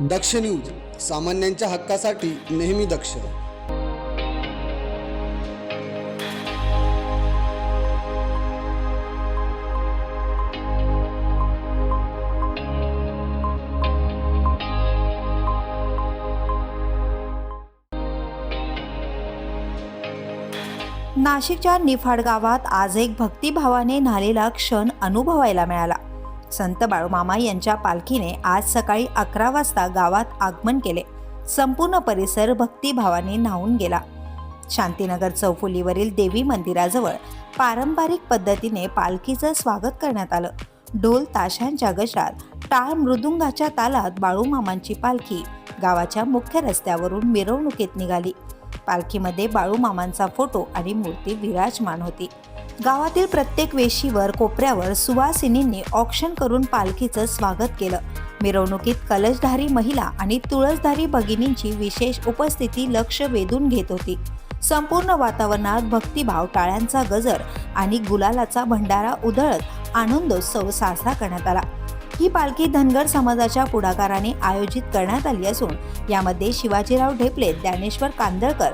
दक्ष news सामान्यांच्या हक्कासाठी नेहमी दक्ष. नाशिकच्या निफाड गावात आज एक भक्तिभावाने न्हालेला क्षण अनुभवायला मिळाला. संत बाळूमामा यांच्या पालखीने आज सकाळी अकरा वाजता गावात आगमन केले. संपूर्ण परिसर भक्तिभावाने न्हावून गेला. शांतीनगर चौफुलीवरील देवी मंदिराजवळ पारंपरिक पद्धतीने पालखीचं स्वागत करण्यात आलं. ढोल ताशांच्या गजरात टाळ मृदुंगाच्या तालात बाळूमामांची पालखी गावाच्या मुख्य रस्त्यावरून मिरवणुकीत निघाली. पालखीमध्ये बाळूमामांचा फोटो आणि मूर्ती विराजमान होती. गावातील प्रत्येक वेशीवर कोपऱ्यावर सुवासिनींनी ऑक्शन करून पालखीचं स्वागत केलं. मिरवणुकीत कलशधारी महिला आणि तुळसधारी भगिनींची विशेष उपस्थिती लक्ष वेधून घेत होती. संपूर्ण वातावरणात भक्तिभाव टाळ्यांचा गजर आणि गुलालाचा भंडारा उधळत आनंदोत्सव साजरा करण्यात आला. ही पालखी धनगर समाजाच्या पुढाकाराने आयोजित करण्यात आली असून यामध्ये शिवाजीराव ढेपले ज्ञानेश्वर कांदळकर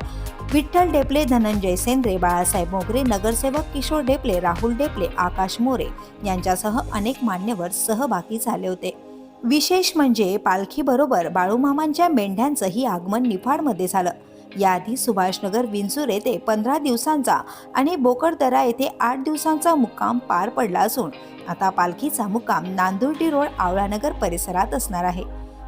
विठ्ठल ढेपले धनंजय सेंद्रे बाळासाहेब मोगरे नगरसेवक किशोर ढेपले राहुल ढेपले आकाश मोरे यांच्यासह अनेक मान्यवर सहभागी झाले होते. विशेष म्हणजे पालखीबरोबर बाळूमामांच्या मेंढ्यांचंही आगमन निफाडमध्ये झालं. याआधी सुभाषनगर विंचूर येथे पंधरा दिवसांचा आणि बोकडदरा येथे आठ दिवसांचा मुक्काम पार पडला असून आता पालखीचा मुक्काम नांदुर्डी रोड आवळानगर परिसरात असणार आहे.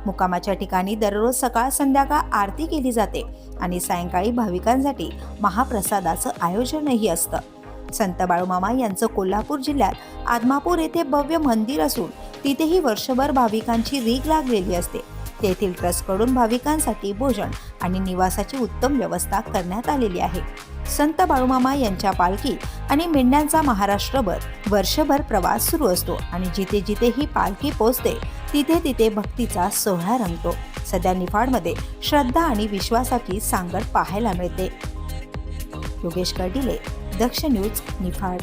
मुक्कामाच्या ठिकाणी दररोज सकाळ संध्याकाळ आरती केली जाते आणि सायंकाळी भाविकांसाठी महाप्रसादाचं आयोजनही असतं. संत बाळूमामा यांचं कोल्हापूर जिल्ह्यात आदमापूर येथे भव्य मंदिर असून तिथेही वर्षभर भाविकांची रीग लागलेली असते. तेथील ट्रस्टकडून भाविकांसाठी भोजन आणि निवासाची उत्तम व्यवस्था करण्यात आलेली आहे. संत बाळूमामा यांच्या पालखी आणि मेंढ्यांचा महाराष्ट्रभर वर्षभर प्रवास सुरू असतो आणि जिथे जिथे ही पालखी पोचते तिथे तिथे भक्तीचा सोहळा रंगतो. सध्या निफाडमध्ये श्रद्धा आणि विश्वासाची सांगड पाहायला मिळते. योगेश कर्डिले दक्ष न्यूज निफाड.